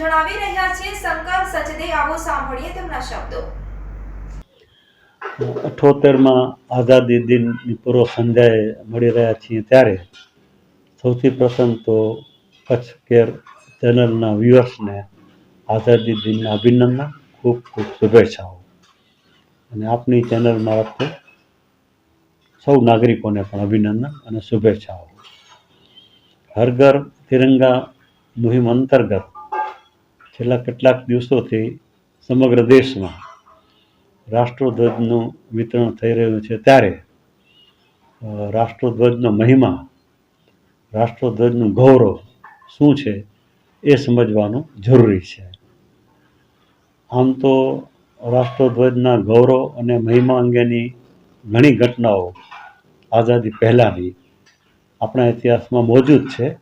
જણાવી રહ્યા છે શંકર સચદે આવો સાંભળીએ તેમના શબ્દો. અઠોતેરમાં આઝાદી દિનની પૂર્વ સંધ્યાએ મળી રહ્યા છીએ ત્યારે સૌથી પ્રથમ તો કચ્છ કેર ચેનલના વ્યુઅર્સને આઝાદી દિનના અભિનંદન, ખૂબ ખૂબ શુભેચ્છાઓ. અને આપની ચેનલ મારફતે સૌ નાગરિકોને પણ અભિનંદન અને શુભેચ્છાઓ. હર ઘર તિરંગા મુહિમ અંતર્ગત છેલ્લા કેટલાક દિવસોથી સમગ્ર દેશમાં રાષ્ટ્રધ્વજનું વિતરણ થઈ રહ્યું છે ત્યારે રાષ્ટ્રધ્વજનો મહિમા, રાષ્ટ્રધ્વજનું ગૌરવ શું છે એ સમજવાનું જરૂરી છે. આમ તો રાષ્ટ્રધ્વજના ગૌરવ અને મહિમા અંગેની ઘણી ઘટનાઓ આઝાદી પહેલાંની આપણા ઇતિહાસમાં મોજૂદ છે.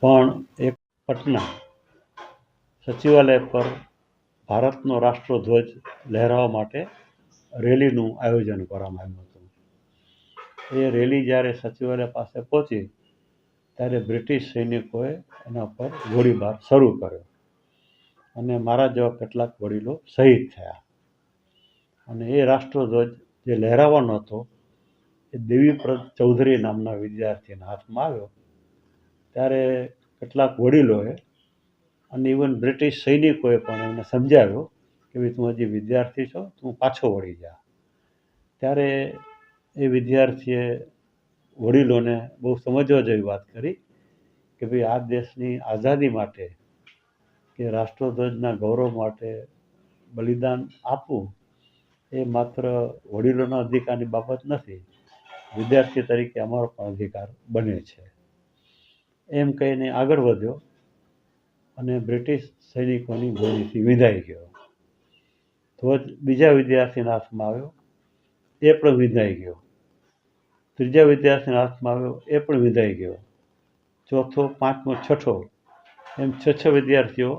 પણ એક પટના સચિવાલય પર ભારતનો રાષ્ટ્રધ્વજ લહેરાવવા માટે રેલીનું આયોજન કરવામાં આવ્યું હતું. એ રેલી જ્યારે સચિવાલય પાસે પહોંચી, ત્યારે બ્રિટિશ સૈનિકોએ એના પર ગોળીબાર શરૂ કર્યો અને મારા જેવા કેટલાક વડીલો શહીદ થયા. અને એ રાષ્ટ્રધ્વજ જે લહેરાવાનો હતો, એ દેવીપ્રદ ચૌધરી નામના વિદ્યાર્થીના હાથમાં આવ્યો. ત્યારે કેટલાક વડીલોએ અને ઇવન બ્રિટિશ સૈનિકોએ પણ એમને સમજાવ્યો કે ભાઈ તું હજી વિદ્યાર્થી છો, તું પાછો વળી જા. ત્યારે એ વિદ્યાર્થીએ વડીલોને બહુ સમજવા જેવી વાત કરી કે ભાઈ આ દેશની આઝાદી માટે કે રાષ્ટ્રધ્વજના ગૌરવ માટે બલિદાન આપવું એ માત્ર વડીલોના અધિકારની બાબત નથી, વિદ્યાર્થી તરીકે અમારો પણ અધિકાર બને છે. એમ કહીને આગળ વધ્યો. અને બ્રિટિશ સૈનિકોની ગોળીથી વિંધાઈ ગયો. ધ્વજ બીજા વિદ્યાર્થીના હાથમાં આવ્યો, એ પણ વિંધાઈ ગયો. ત્રીજા વિદ્યાર્થીના હાથમાં આવ્યો, એ પણ વિંધાઈ ગયો. ચોથો, પાંચમો, છઠ્ઠો, એમ છ છ વિદ્યાર્થીઓ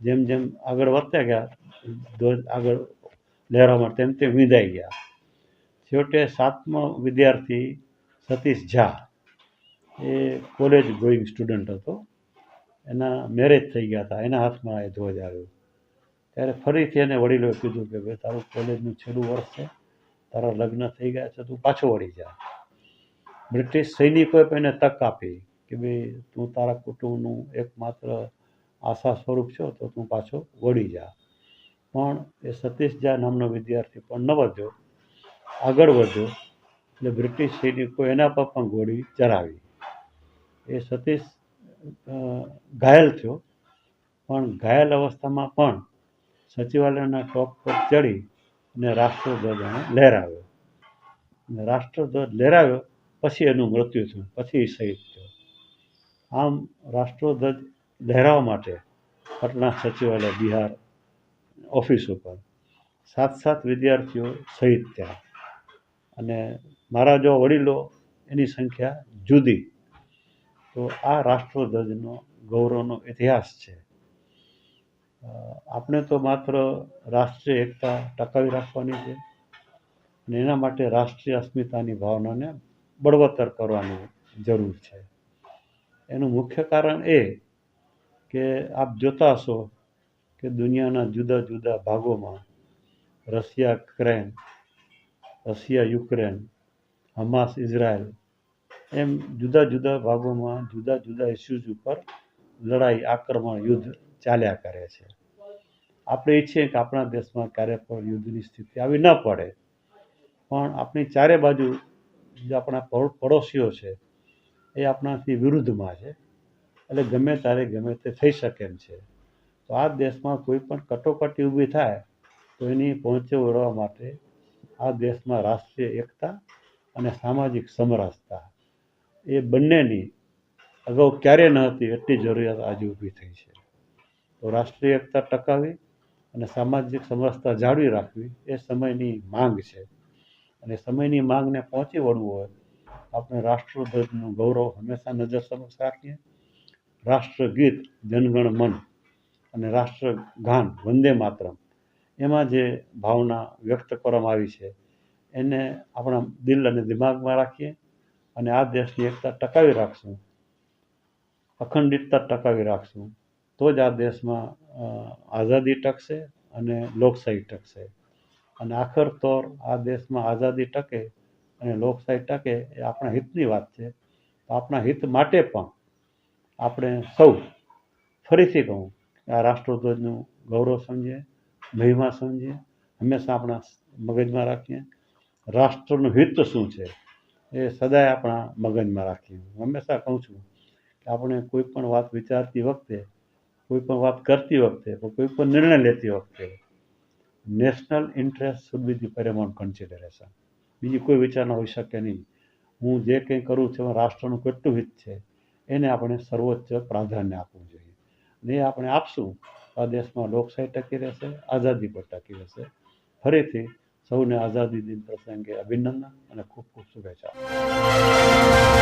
જેમ જેમ આગળ વધતા ગયા, ધ્વજ આગળ લહેરાવા તેમ તેમ વિંધાઈ ગયા. છેવટે સાતમો વિદ્યાર્થી સતીશ ઝા, એ કોલેજ ગોઈંગ સ્ટુડન્ટ હતો. એના મેરેજ થઈ ગયા હતા, એના હાથમાં એ ધ્વજ આવ્યો. ત્યારે ફરીથી એને વડીલોએ કીધું કે ભાઈ તારું કોલેજનું છેલ્લું વર્ષ છે, તારા લગ્ન થઈ ગયા છે, તું પાછો વળી જા. બ્રિટિશ સૈનિકોએ પણ એને તક આપી કે ભાઈ તું તારા કુટુંબનું એકમાત્ર આશા સ્વરૂપ છો, તો તું પાછો વળી જા. પણ એ સતીશ ઝા નામનો વિદ્યાર્થી પણ ન વધ્યો, આગળ વધ્યો, એટલે બ્રિટિશ સૈનિકો એના પર પણ ગોળી ચરાવી એ સતીશ ઘાયલ થયો. પણ ઘાયલ અવસ્થામાં પણ સચિવાલયના ટોપ પર ચડી અને રાષ્ટ્રધ્વજ એણે લહેરાવ્યો. અને રાષ્ટ્રધ્વજ લહેરાવ્યો, પછી એનું મૃત્યુ થયું, પછી શહીદ થયો. આમ રાષ્ટ્રધ્વજ લહેરાવા માટે પટના સચિવાલય, બિહાર ઓફિસ ઉપર સાત સાત વિદ્યાર્થીઓ શહીદ થયા. અને મારા જો વડીલો એની સંખ્યા જુદી તો આ રાષ્ટ્રધ્વજનો ગૌરવનો ઇતિહાસ છે. આપણે તો માત્ર રાષ્ટ્રીય એકતા ટકાવી રાખવાની છે અને એના માટે રાષ્ટ્રીય અસ્મિતાની ભાવનાને બળવત્તર કરવાની જરૂર છે. એનું મુખ્ય કારણ એ કે આપ જોતા હશો કે દુનિયાના જુદા જુદા ભાગોમાં Russia, Ukraine, Russia, Ukraine, Hamas, Israel એમ જુદા જુદા ભાગોમાં જુદા જુદા ઇસ્યુઝ ઉપર લડાઈ, આક્રમણ, યુદ્ધ ચાલ્યા કરે છે. આપણે ઈચ્છીએ કે આપણા દેશમાં ક્યારે પણ યુદ્ધની સ્થિતિ આવી ન પડે. પણ આપણી ચારે બાજુ જે આપણા પડોશીઓ છે, એ આપણાથી વિરુદ્ધમાં છે. એટલે ગમે ત્યારે ગમે તે થઈ શકે એમ છે. તો આ દેશમાં કોઈ પણ કટોકટી ઊભી થાય, તો એની પહોંચે વળવા માટે આ દેશમાં રાષ્ટ્રીય એકતા અને સામાજિક સમરસતા. એ બંનેની અગાઉ ક્યારેય ન હતી, એટલી જરૂરિયાત આજે ઊભી થઈ છે. તો રાષ્ટ્રીય એકતા ટકાવી અને સામાજિક સમરસતા જાળવી રાખવી એ સમયની માંગ છે. અને સમયની માંગને પહોંચી વળવું હોય, આપણે રાષ્ટ્રધ્વજનું ગૌરવ હંમેશા નજર સમક્ષ રાખીએ. રાષ્ટ્રગીત, જનગણ મન અને રાષ્ટ્રગાન વંદે માતરમ એમાં જે ભાવના વ્યક્ત કરવામાં આવી છે, એને આપણા દિલ અને દિમાગમાં રાખીએ. અને આ દેશની એકતા ટકાવી રાખશું. અખંડિતતા ટકાવી રાખશું. તો જ આ દેશમાં આઝાદી ટકશે અને લોકશાહી ટકશે. અને આખર તોર આ દેશમાં આઝાદી ટકે અને લોકશાહી ટકે એ આપણા હિતની વાત છે. આપણા હિત માટે પણ આપણે સૌ ફરીથી કહું આ રાષ્ટ્રધ્વજનું ગૌરવ સમજીએ, મહિમા સમજીએ. હંમેશા આપણા મગજમાં રાખીએ. રાષ્ટ્રનું હિત શું છે? એ સદાય આપણા મગજમાં રાખીએ હું હંમેશા કહું છું કે આપણે કોઈ પણ વાત વિચારતી વખતે, કોઈ પણ વાત કરતી વખતે કોઈ પણ નિર્ણય લેતી વખતે national interest should be the paramount consideration બીજી કોઈ વિચારણા હોઈ શકે નહીં. હું જે કંઈ કરું છું, એમાં રાષ્ટ્રનું કેટલું હિત છે, એને આપણે સર્વોચ્ચ પ્રાધાન્ય આપવું જોઈએ. અને એ આપણે આપશું આ દેશમાં લોકશાહી ટકી રહેશે, આઝાદી પર ટકી રહેશે. ફરીથી સૌને આઝાદી દિન પ્રસંગે અભિનંદન અને ખૂબ ખૂબ શુભેચ્છા